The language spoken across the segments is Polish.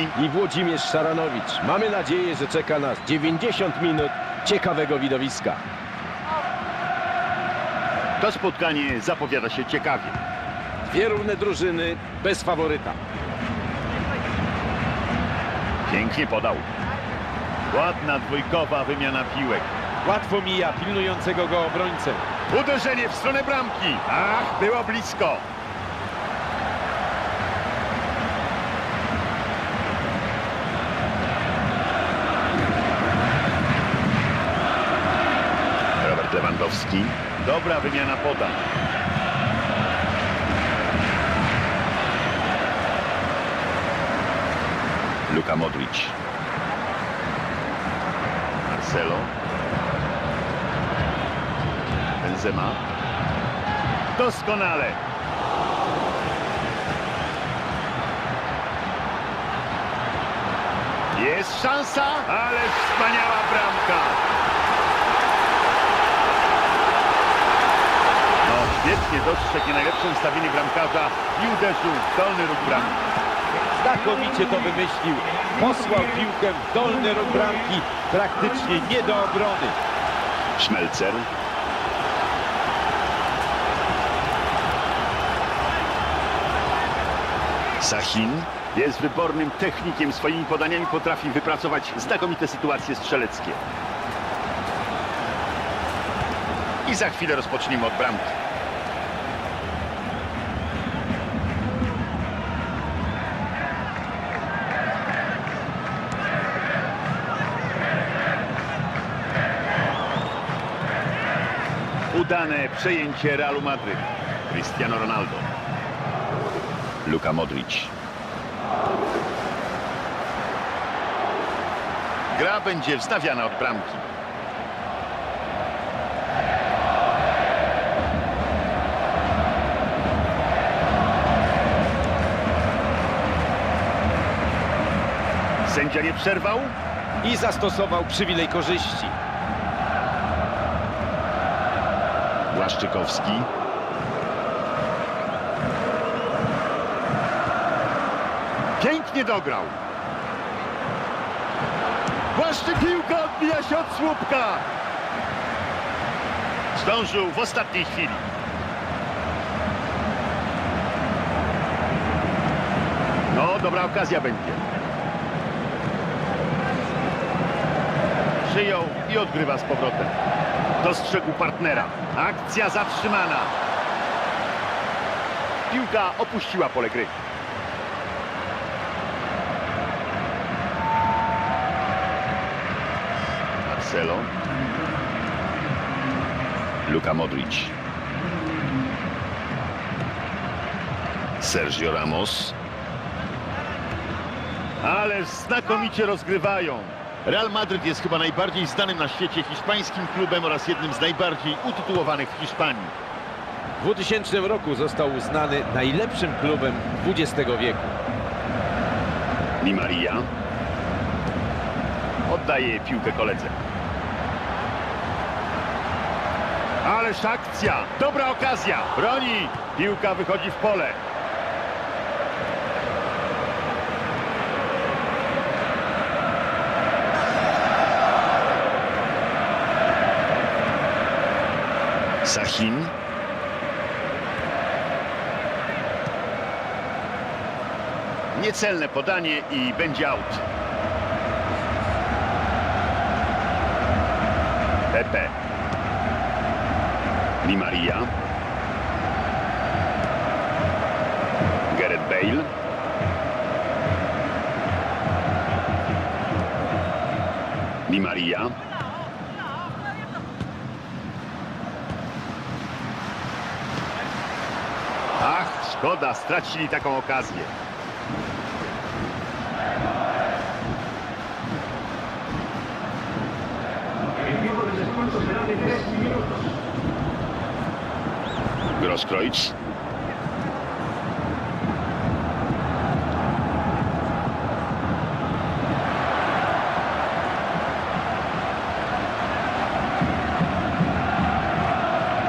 i Włodzimierz Szaranowicz. Mamy nadzieję, że czeka nas 90 minut ciekawego widowiska. To spotkanie zapowiada się ciekawie. Dwie równe drużyny bez faworyta. Pięknie podał. Ładna dwójkowa wymiana piłek. Łatwo mija pilnującego go obrońcę. Uderzenie w stronę bramki. Ach, było blisko. Robert Dobra wymiana podań. Luka Modric. Marcelo. Benzema. Doskonale. Jest szansa, ale wspaniała bramka. No, świetnie dostrzegł nie najlepsze ustawienie bramkarza i uderzył w dolny róg bramki. Znakomicie to wymyślił. Posłał piłkę w dolny róg bramki, praktycznie nie do obrony. Szmelcer. Sahin jest wybornym technikiem. Swoimi podaniami potrafi wypracować znakomite sytuacje strzeleckie. I za chwilę rozpoczniemy od bramki. Udane przejęcie Realu Madryt. Cristiano Ronaldo. Luka Modric. Gra będzie wstawiana od bramki. Sędzia nie przerwał. I zastosował przywilej korzyści. Błaszczykowski. Pięknie dograł. Błaszczyk piłka odbija się od słupka. Zdążył w ostatniej chwili. No, dobra okazja będzie. Przyjął i odgrywa z powrotem. Dostrzegł partnera. Akcja zatrzymana. Piłka opuściła pole gry. Marcelo. Luka Modric. Sergio Ramos. Ale znakomicie rozgrywają. Real Madryt jest chyba najbardziej znanym na świecie hiszpańskim klubem oraz jednym z najbardziej utytułowanych w Hiszpanii. W 2000 roku został uznany najlepszym klubem XX wieku. Di Maria. Oddaje piłkę koledze. Ależ akcja! Dobra okazja! Broni! Piłka wychodzi w pole. Sahin. Niecelne podanie i będzie out. Pepe. Di Maria. Gareth Bale. Di Maria. Ach, szkoda, stracili taką okazję. Grosskreutz.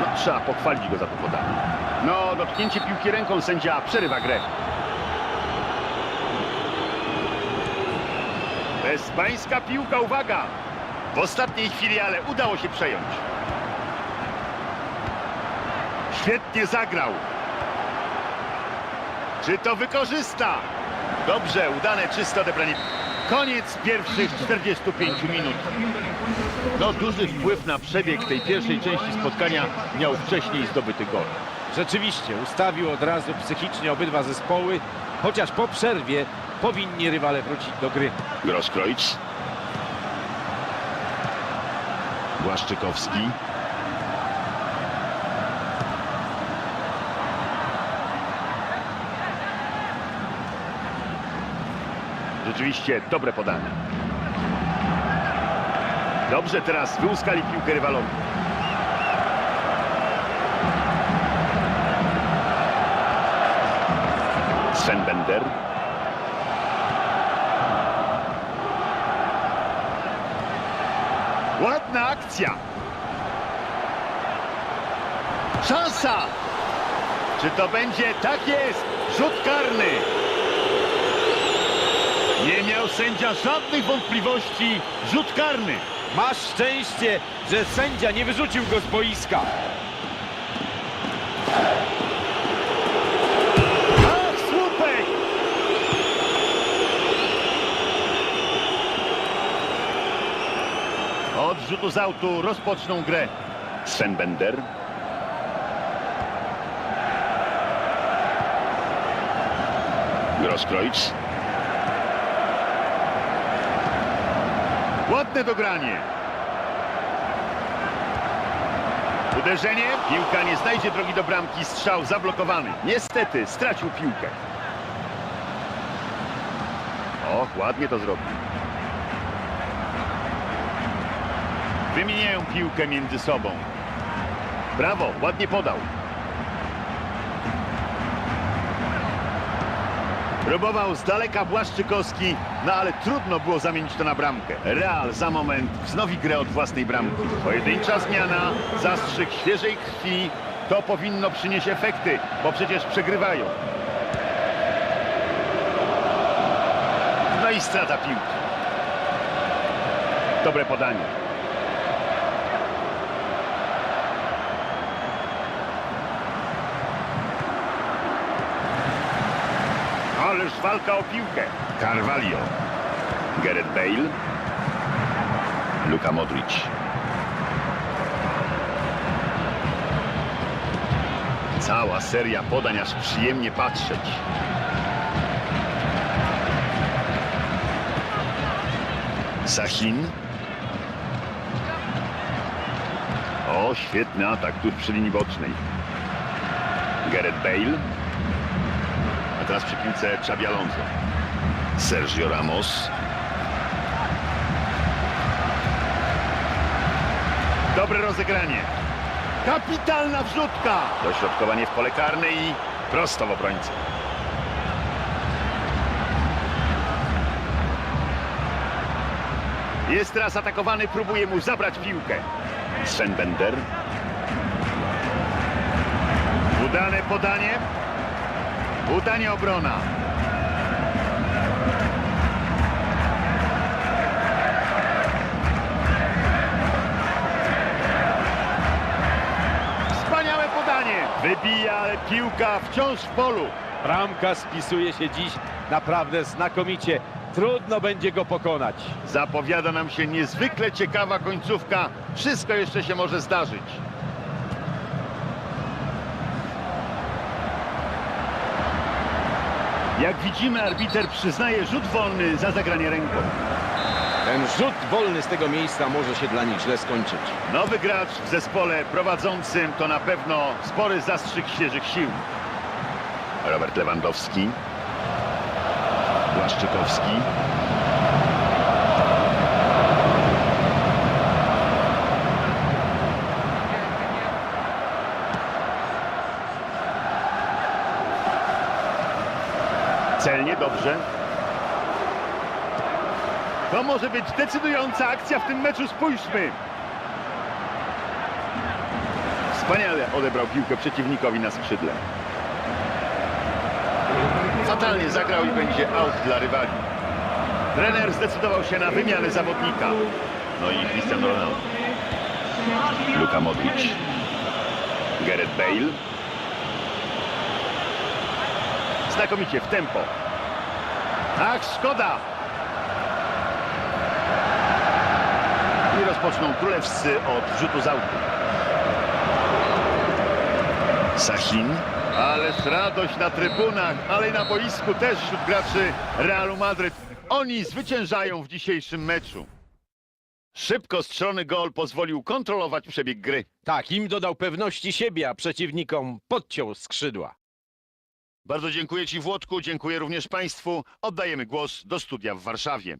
No, trzeba pochwalić go za to podanie. No, dotknięcie piłki ręką sędzia przerywa grę. To jest pańska piłka, uwaga! W ostatniej chwili, ale udało się przejąć. Świetnie zagrał. Czy to wykorzysta? Dobrze, udane, czyste odebranie. Koniec pierwszych 45 minut. No, duży wpływ na przebieg tej pierwszej części spotkania miał wcześniej zdobyty gol. Rzeczywiście ustawił od razu psychicznie obydwa zespoły, chociaż po przerwie powinni rywale wrócić do gry. Grosskreutz. Błaszczykowski. Rzeczywiście dobre podanie. Dobrze teraz wyłuskali piłkę rywalowi. Sven Bender. Ładna akcja. Szansa. Czy to będzie? Tak jest. Rzut karny. Nie miał sędzia żadnych wątpliwości. Rzut karny. Masz szczęście, że sędzia nie wyrzucił go z boiska. Ach, słupek. Od rzutu z autu rozpoczną grę. Sven Bender. Grosskreutz. Ładne dogranie. Uderzenie. Piłka nie znajdzie drogi do bramki. Strzał zablokowany. Niestety stracił piłkę. Och, ładnie to zrobił. Wymieniają piłkę między sobą. Brawo, ładnie podał. Próbował z daleka Błaszczykowski, no ale trudno było zamienić to na bramkę. Real za moment wznowi grę od własnej bramki. Pojedyncza zmiana, zastrzyk świeżej krwi. To powinno przynieść efekty, bo przecież przegrywają. No i strata piłki. Dobre podanie. Ależ walka o piłkę. Carvalho. Gareth Bale. Luka Modric. Cała seria podań, aż przyjemnie patrzeć. Sahin. O, świetny atak tuż przy linii bocznej. Gareth Bale. Teraz przy piłce Xabi Alonso. Sergio Ramos. Dobre rozegranie. Kapitalna wrzutka. Dośrodkowanie w pole karne i prosto w obrońcę. Jest teraz atakowany, próbuje mu zabrać piłkę. Sven Bender. Udane podanie. Udanie obrona. Wspaniałe podanie. Wybija, ale piłka wciąż w polu. Bramka spisuje się dziś naprawdę znakomicie. Trudno będzie go pokonać. Zapowiada nam się niezwykle ciekawa końcówka. Wszystko jeszcze się może zdarzyć. Jak widzimy, arbiter przyznaje rzut wolny za zagranie ręką. Ten rzut wolny z tego miejsca może się dla nich źle skończyć. Nowy gracz w zespole prowadzącym to na pewno spory zastrzyk świeżych sił. Robert Lewandowski. Błaszczykowski. Dobrze. To może być decydująca akcja w tym meczu, spójrzmy. Wspaniale odebrał piłkę przeciwnikowi na skrzydle. Fatalnie zagrał i będzie out dla rywali. Trener zdecydował się na wymianę zawodnika. No i Cristiano Ronaldo. Luka Modric. Gareth Bale. Znakomicie w tempo. Ach, szkoda! I rozpoczną królewscy od rzutu z autu. Sahin. Ależ radość na trybunach, ale i na boisku też wśród graczy Realu Madryt. Oni zwyciężają w dzisiejszym meczu. Szybko strzelony gol pozwolił kontrolować przebieg gry. Tak, im dodał pewności siebie, a przeciwnikom podciął skrzydła. Bardzo dziękuję Ci Włodku, dziękuję również Państwu. Oddajemy głos do studia w Warszawie.